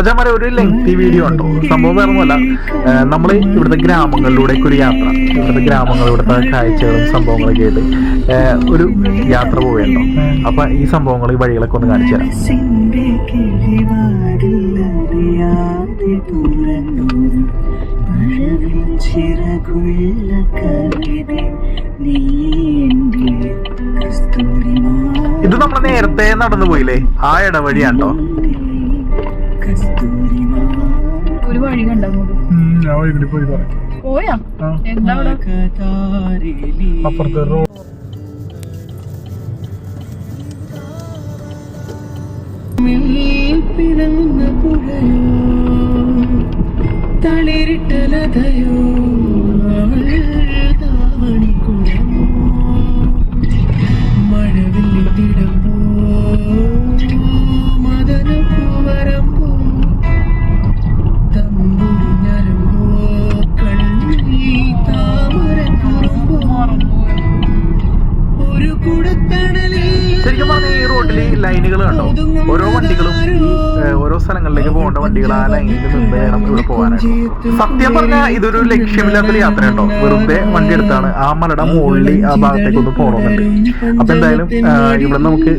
മച്ചാമാരെ ഒരു lengthy video ഉണ്ടോ? സംഭവം വേറൊന്നുമല്ല. നമ്മൾ ഇവിടുത്തെ ഗ്രാമങ്ങളിലൂടെ ഒരു യാത്ര. ഇവിടുത്തെ ഗ്രാമങ്ങൾ ഇവിടുത്തെ കാഴ്ചകളും സംഭവങ്ങളൊക്കെ ആയിട്ട് ഒരു യാത്ര പോവുകയുണ്ടോ അപ്പൊ ഈ സംഭവങ്ങൾ ഈ വഴികളൊക്കെ ഒന്ന് കാണിച്ചു തരാം. ചിറകുള്ള കവിത നീ ഇത് നമ്മൾ നേരത്തെ നടന്നു പോയില്ലേ ആ ഇടവഴിയാണ്ടോ ഒരു വഴി കണ്ടോ അങ്ങോട്ട്? ഞാൻ വൈകിട്ട് പോയി പറയാം. പോയാ? എന്താ അപ്പുറത്തെ റോഡ് പിറന്ന പുഴയോ തളിരിട്ടലതയോ? ലൈനുകൾ കണ്ടോ? ഓരോ വണ്ടികളും ഓരോ സ്ഥലങ്ങളിലേക്ക് പോകേണ്ട വണ്ടികൾ ആ ലൈനിൽ നിന്ന് വേണം ഇവിടെ പോകാനായിട്ട്. സത്യം പറഞ്ഞാൽ ഇതൊരു ലക്ഷ്യമില്ലാത്തൊരു യാത്ര കേട്ടോ. വെറുതെ വണ്ടി എടുത്താണ് ആ മലയുടെ മുകളിൽ ആ ഭാഗത്തേക്ക് ഒന്ന് പോകണമെന്നുണ്ട് അപ്പൊ എന്തായാലും ഇവിടെ നമുക്ക്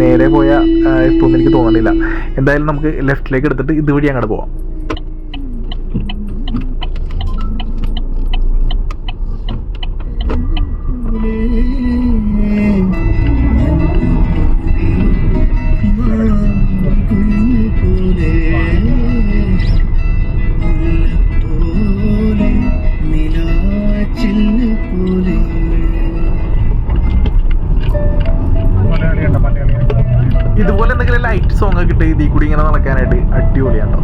നേരെ പോയ എത്തുമെന്ന് എനിക്ക് തോന്നുന്നില്ല എന്തായാലും നമുക്ക് ലെഫ്റ്റിലേക്ക് എടുത്തിട്ട് ഇതുവഴി അങ്ങോട്ട് പോവാം. ലൈറ്റ് സോങ് ഒക്കെ ഇട്ട് ഇതിൽ കൂടി ഇങ്ങനെ നടക്കാനായിട്ട് പോണം.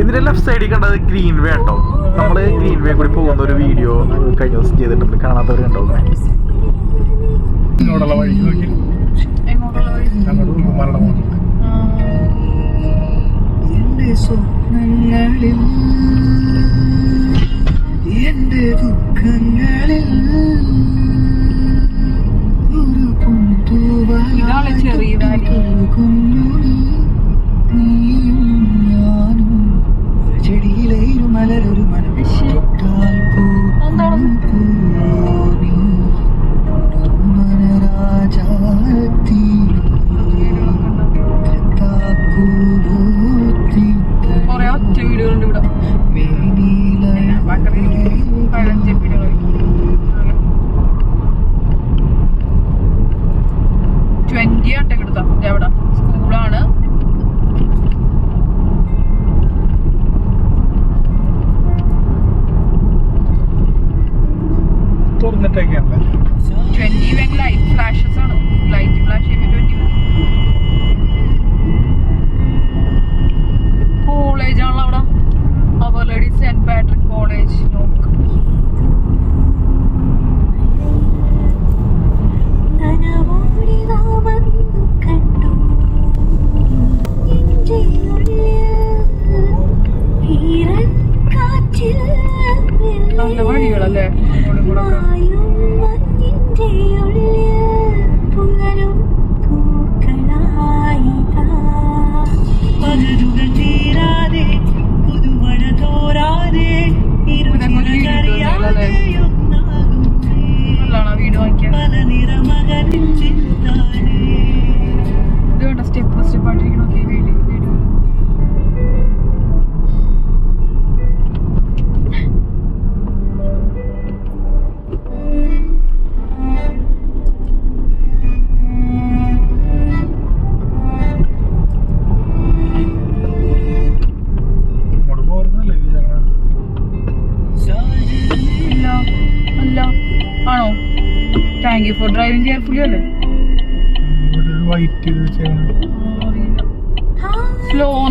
ഇതിന്റെ ലെഫ്റ്റ് സൈഡിൽ കണ്ടത് ഗ്രീൻ വേ ഉണ്ടോ നമ്മൾ ഗ്രീൻ വേ കൂടി പോകുന്ന ഒരു വീഡിയോ കഴിഞ്ഞ ദിവസം ചെയ്തിട്ടുണ്ട്. കാണാത്തവർ കണ്ടോ? ഇങ്ങോട്ടുള്ള വഴി നോക്കി. അങ്ങോട്ട് സ്വപ്നങ്ങളിൽ എന്റെ ദുഃഖങ്ങളിൽ ഒരു ഇതാണ് ചെറിയ. നീയും ഞാനും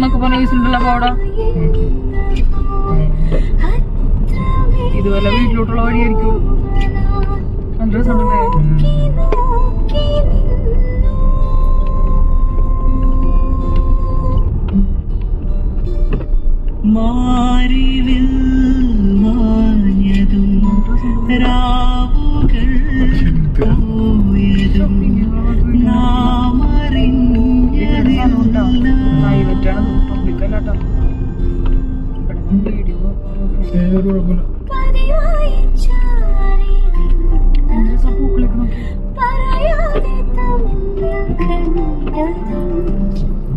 എന്നൊക്കെ പറഞ്ഞ കേസുണ്ടല്ലോ അപ്പൊ അവിടെ ഇതുപോലെ വീട്ടിലോട്ടുള്ള വഴിയായിരിക്കും. നല്ല രസമുണ്ടല്ലേ? മാറിവിൽ മാഞ്ഞതും രാവുകൾ ചോദിക്കണം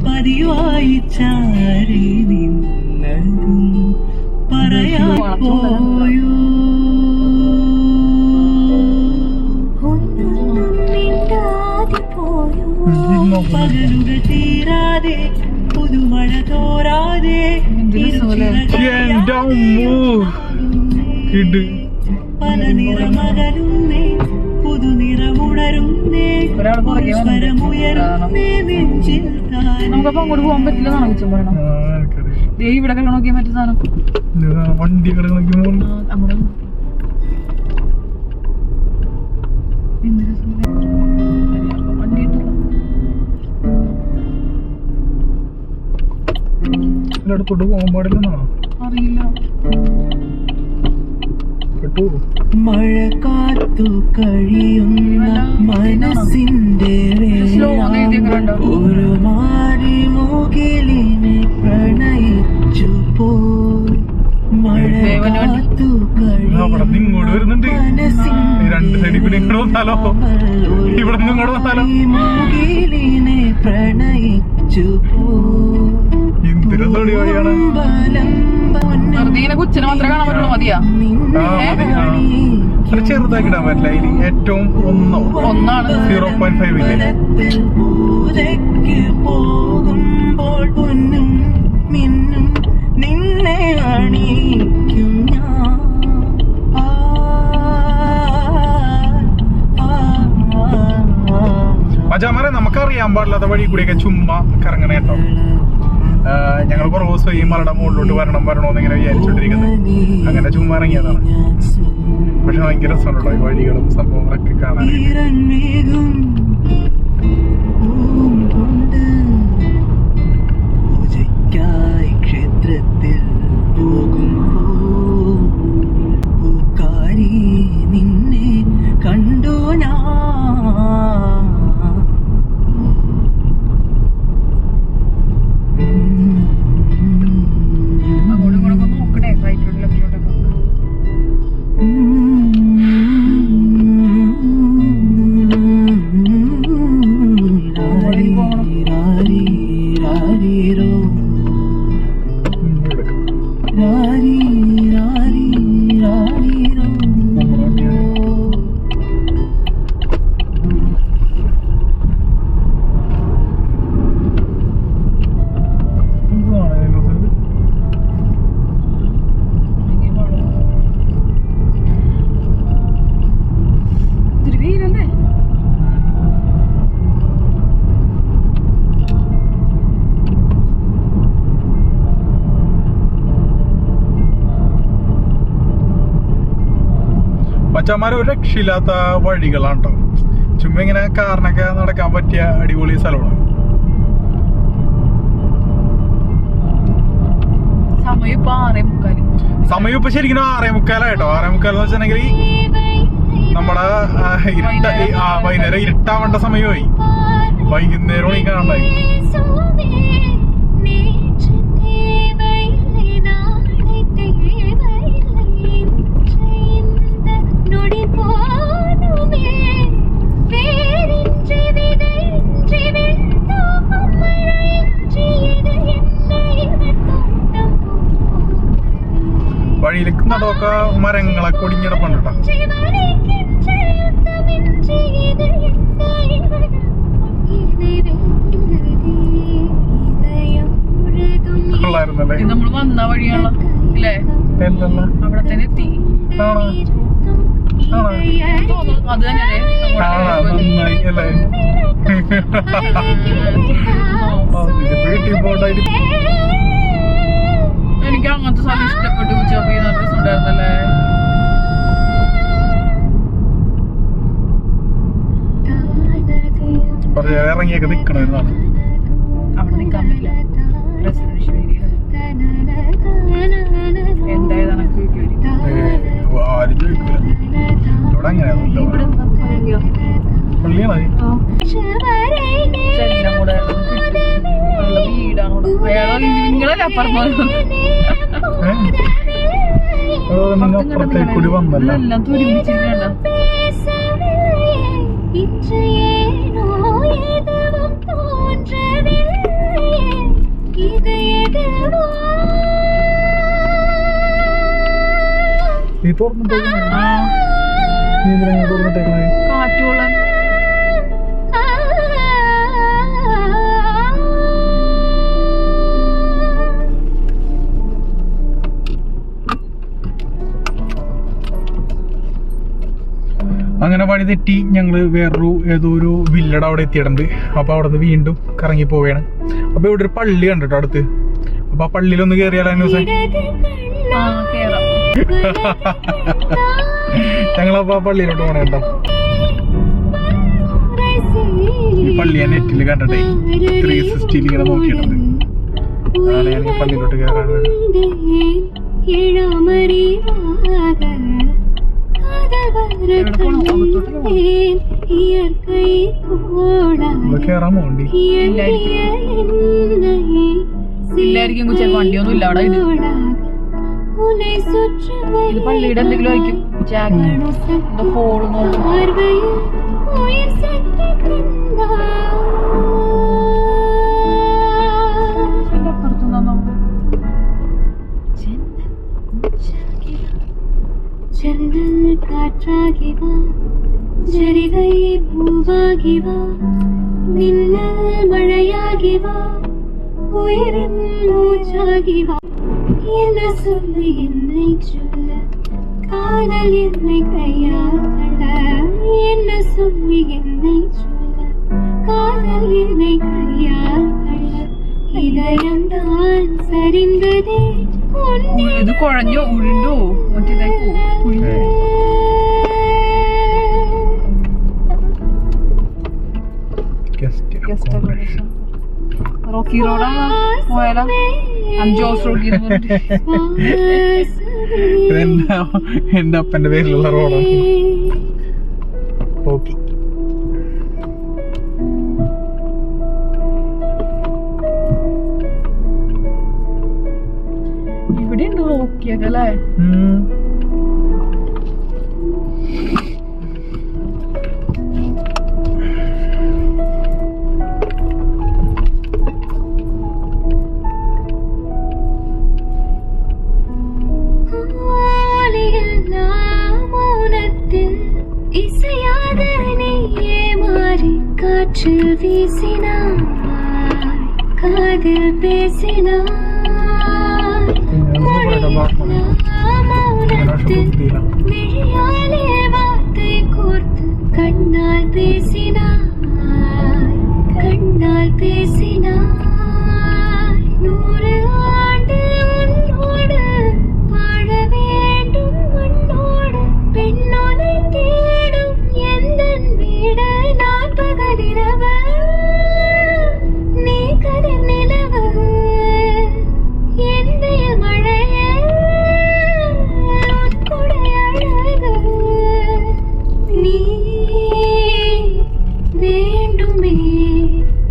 പതിവായി ചാരി നിന്നതും പറയാ പോയോ? പകലുകൾ തീരാതെ പുതുമഴ തോരാതെ എന്റെ കിട് പല നിറമകലുന്നേ പുതുനിറമുണരുന്നേ നമുക്കപ്പോ അങ്ങോട്ട് പോകാൻ പറ്റില്ല എന്നാണ് പറയണം ദേ ഇവിടെ കല്യാണം നോക്കിയാൽ മറ്റേ സാധനം. വണ്ടി. വണ്ടി ഇട്ടല്ലോ. അടുത്തോട്ട് പോകാൻ പാടില്ലെന്നാ അറിയില്ല. മഴ കാത്തു കഴിയുന്ന മനസ്സിന്റെ ഒരു മാറി മുകിലിനെ പ്രണയിച്ചു പോയി. മഴ. കാത്തു ഇങ്ങോട്ട് വരുന്നുണ്ട്. രണ്ട് സൈഡിൽ കൂടി ഇങ്ങോട്ട് വന്നാലോ? ഇവിടെ നിന്ന് ഇങ്ങോട്ട് വന്നാലോ? മുകിലിനെ പ്രണയിച്ചു പോയി. എന്ത് രസമുള്ള ഈ വഴിയാണ്? വെറുതെ ഇങ്ങനെ കൊച്ചിനെ മാത്രമേ കാണാൻ പറ്റുള്ളൂ മതിയാ? ചെറുതാക്കി ഇടാൻ പറ്റില്ല. അതിൽ ഏറ്റവും ഒന്നോ. ഒന്നാണ്. സീറോ പോയിന്റ് ഫൈവ് ഇല്ലേ? പോകുമ്പോൾ പൊന്നും മിന്നും നിന്നെ അണിയിക്കും ഞാൻ. നമുക്കറിയാൻ പാടില്ലാത്ത വഴി കൂടിയൊക്കെ ചുമ്മാ കറങ്ങണേ കേട്ടോ. ഞങ്ങൾ കുറേ ദിവസം ഈ മലയുടെ മുകളിലോട്ട് വരണം വരണമെന്ന് ഇങ്ങനെ വിചാരിച്ചോണ്ടിരിക്കുന്നത് അങ്ങനെ ചുമ്മാ ഇറങ്ങിയതാണ്. പക്ഷെ ഭയങ്കര രസമുണ്ടോ ഈ വഴികളും സംഭവങ്ങളൊക്കെ കാണാൻ. ഇങ്ങനെ മച്ചന്മാര് ഒരു രക്ഷയില്ലാത്ത വഴികളാണ് കേട്ടോ ചുമ്മാ ഇങ്ങനെ കാറിനൊക്കെ നടക്കാൻ പറ്റിയ അടിപൊളി സ്ഥലമാണ്. സമയം ഇപ്പൊ ശരിക്കും ആറേ മുക്കാലായിട്ടോ ആറേ മുക്കാൽ എന്ന് വെച്ചിട്ടുണ്ടെങ്കിൽ നമ്മുടെ ഇരുട്ട ആ വൈകുന്നേരം ഇരുട്ടാവേണ്ട സമയമായി. വൈകുന്നേരം ഈ കാണണ്ടായി വഴിയിൽ നടമൊക്കെ മരങ്ങളൊക്കെ ഒടിഞ്ഞിടപ്പുണ്ട് കേട്ടോ. നമ്മൾ വന്ന വഴിയാണല്ലോ ഇല്ലേ അവിടെ തന്നെ എത്തി. അത് തന്നെ വീട്ടിൽ പോകണ്ടായിട്ട് എനിക്ക് അങ്ങനത്തെ സ്ഥലം ഇഷ്ടപ്പെട്ടു. ഉച്ചപ്പോ നല്ല രസം ഉണ്ടായിരുന്നല്ലേ കുറച്ച് നേരം ഇറങ്ങിയൊക്കെ നിക്കണമായിരുന്നാണ്. അവിടെ നിക്കാൻ പറ്റില്ല. എന്തായതാണ് ഇവിടെ അങ്ങനെയൊന്നുമില്ല. പള്ളിയാണോ വീടാണ് നിങ്ങളല്ലേ അപ്പുറം അപ്പുറത്തേക്ക് കൂടി വന്നല്ലോ നീ തുറന്നിട്ടേക്കണേ കാറ്റുള്ള വഴി തെറ്റി ഞങ്ങൾ വേറൊരു ഏതോ ഒരു വില്ലട അവിടെ എത്തിയിട്ടുണ്ട് അപ്പോൾ അവിടെ നിന്ന് വീണ്ടും കറങ്ങി പോവുകയാണ് അപ്പോൾ ഇവിടെ ഒരു പള്ളി കണ്ടിട്ടോ അടുത്ത് അപ്പൊ ആ പള്ളിയിലൊന്ന് കയറിയാലോ ദിവസം ആ കേറാം ഞങ്ങളപ്പോ ആ പള്ളിയിലോട്ട് പോണേ കേട്ടോ ഈ പള്ളി ഞാൻ നെറ്റിൽ കണ്ടിട്ടേ ത്രീ സിക്സ്റ്റിയിൽ ഇങ്ങനെ നോക്കിയിട്ടുണ്ട് അതാണ് ഞാൻ പള്ളിയിലോട്ട് കയറാൻ ഇല്ലായിരിക്കും കുറിച്ച് വണ്ടിയൊന്നും ഇല്ല അവിടെ ഇത്. ഇത് പള്ളിയുടെ എന്തെങ്കിലും ആയിരിക്കും. ഹോൾ ജനൽ കാറ്റാകി വാ ജരികൈ പൂവാകി വാ മിന്നൽ മഴയാകി വാ ഉയരും മൂച്ചാകി വാ என்ன சொல்லி என்னை சொல்ல காதல் என்னை கையாள என்ன சொல்லி என்னை சொல்ல காதல் என்னை கையாள இதயம் தான் சரிந்ததே உன்னை ഇത് കുഴഞ്ഞോ ഉരുണ്ടോ മറ്റേതായി കുഴിഞ്ഞു റോക്കി റോഡാണ് പോയാലോ അഞ്ചോസ് റോക്കി ഇതെന്റെ എന്റെ അപ്പന്റെ പേരിലുള്ള റോഡാണ് ഓക്കെ ഇവിടെ ഉണ്ട് റോക്കിയൊക്കെ അല്ലേ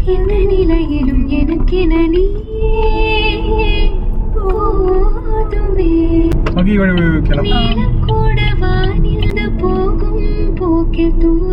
எந்த நிலையிலும் எனக்கென நீயே போதுமே. கூட வானில் போகும் போக்கே தூரம்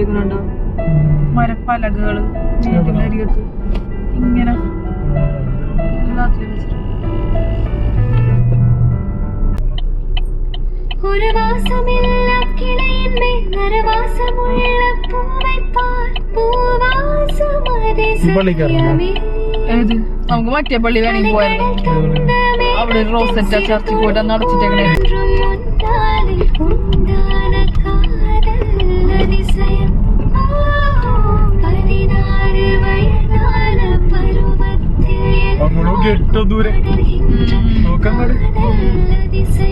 വെച്ചേക്കുന്നുണ്ടോ മരപ്പലകകൾ ഇങ്ങനെ ഒരു വാസമില്ല കിളയിന്മേ നരവാസമുള്ള പൂവൈ പാർ സത്യമേ നമുക്ക് മറ്റേ പള്ളി വേണമെങ്കിൽ പോയായിരുന്നു അവിടെ റോസറ്റ ചർച്ചിൽ പോയിട്ട് അന്ന് അടച്ചിട്ടേക്കണേ അങ്ങോട്ട് എട്ടോ ദൂരെ. നോക്കാൻ നമുക്ക്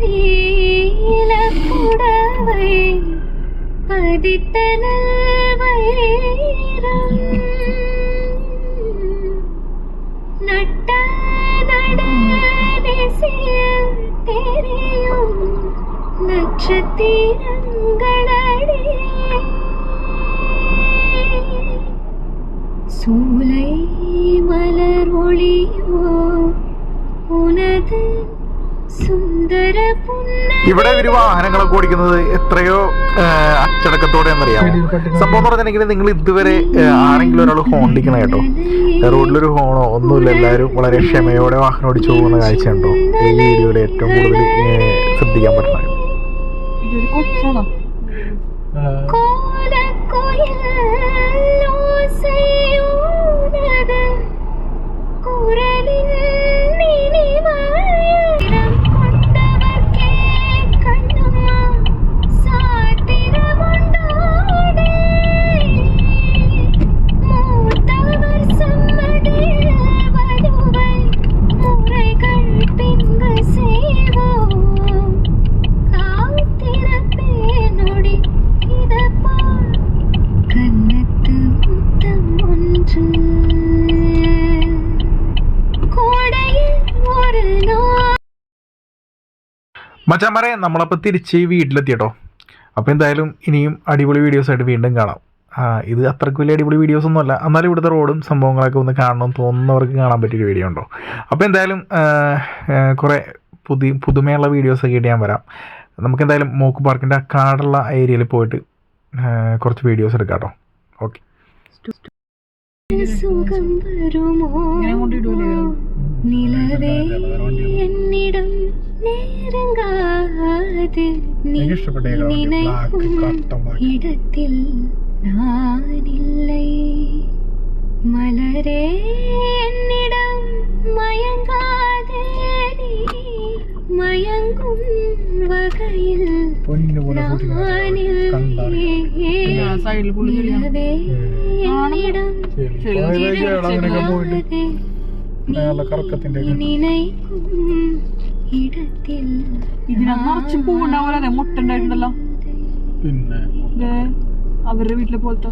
நீலப்புடவை பதித்த நல்வயிரம். நட்ட நட தெரியும் நட்சத்திர ഇവിടെ ഒരു വാഹനങ്ങളൊക്കെ ഓടിക്കുന്നത് എത്രയോ അച്ചടക്കത്തോടെ എന്നറിയാം സംഭവം എന്ന് പറഞ്ഞിട്ടുണ്ടെങ്കിൽ നിങ്ങൾ ഇതുവരെ ആരെങ്കിലും ഒരാൾ ഹോൺ ഹോണ്ടിക്കണം കേട്ടോ. റോഡിലൊരു ഹോണോ ഒന്നുമില്ല എല്ലാവരും വളരെ ക്ഷമയോടെ വാഹനം ഓടിച്ചു പോകുന്ന കാഴ്ചയുണ്ടോ? ഈ വീഡിയോയിൽ ഏറ്റവും കൂടുതൽ ശ്രദ്ധിക്കാൻ പറ്റുന്നത്. ഇതൊരു കൊച്ചാണോ? മച്ചാമാരെ നമ്മളപ്പോൾ തിരിച്ച് വീട്ടിലെത്തി കേട്ടോ അപ്പോൾ എന്തായാലും ഇനിയും അടിപൊളി വീഡിയോസ് ആയിട്ട് വീണ്ടും കാണാം. ഇത് അത്രയ്ക്ക് വലിയ അടിപൊളി വീഡിയോസ് ഒന്നുമല്ല എന്നാലും ഇവിടുത്തെ റോഡും സംഭവങ്ങളൊക്കെ ഒന്ന് കാണണം തോന്നുന്നവർക്ക് കാണാൻ പറ്റിയൊരു വീഡിയോ ഉണ്ടോ? അപ്പോൾ എന്തായാലും കുറേ പുതിയ പുതുമയുള്ള വീഡിയോസൊക്കെ ആയിട്ട് ഞാൻ വരാം. നമുക്ക് എന്തായാലും മോക്ക് പാർക്കിന്റെ ആ കാടുള്ള ഏരിയയിൽ പോയിട്ട് കുറച്ച് വീഡിയോസ് എടുക്കാം കേട്ടോ ഓക്കെ സുഖം വരുമോ? നിലവേ എന്നിടം നേരങ്കാതെ അത് നിനക്കും ഇടത്തിൽ ഞാനില്ലേ? മലരേ എന്നിടം മയങ്ങാതെ മയങ്ങും വകയിൽ ഞാനിടം കറക്കത്തിന്റെ നിനക്കും ഇതിനകത്ത് നിറച്ച് പൂവുണ്ടാവുമല്ലോ മുട്ട പിന്നെ അവരുടെ വീട്ടിലെ പോലത്തെ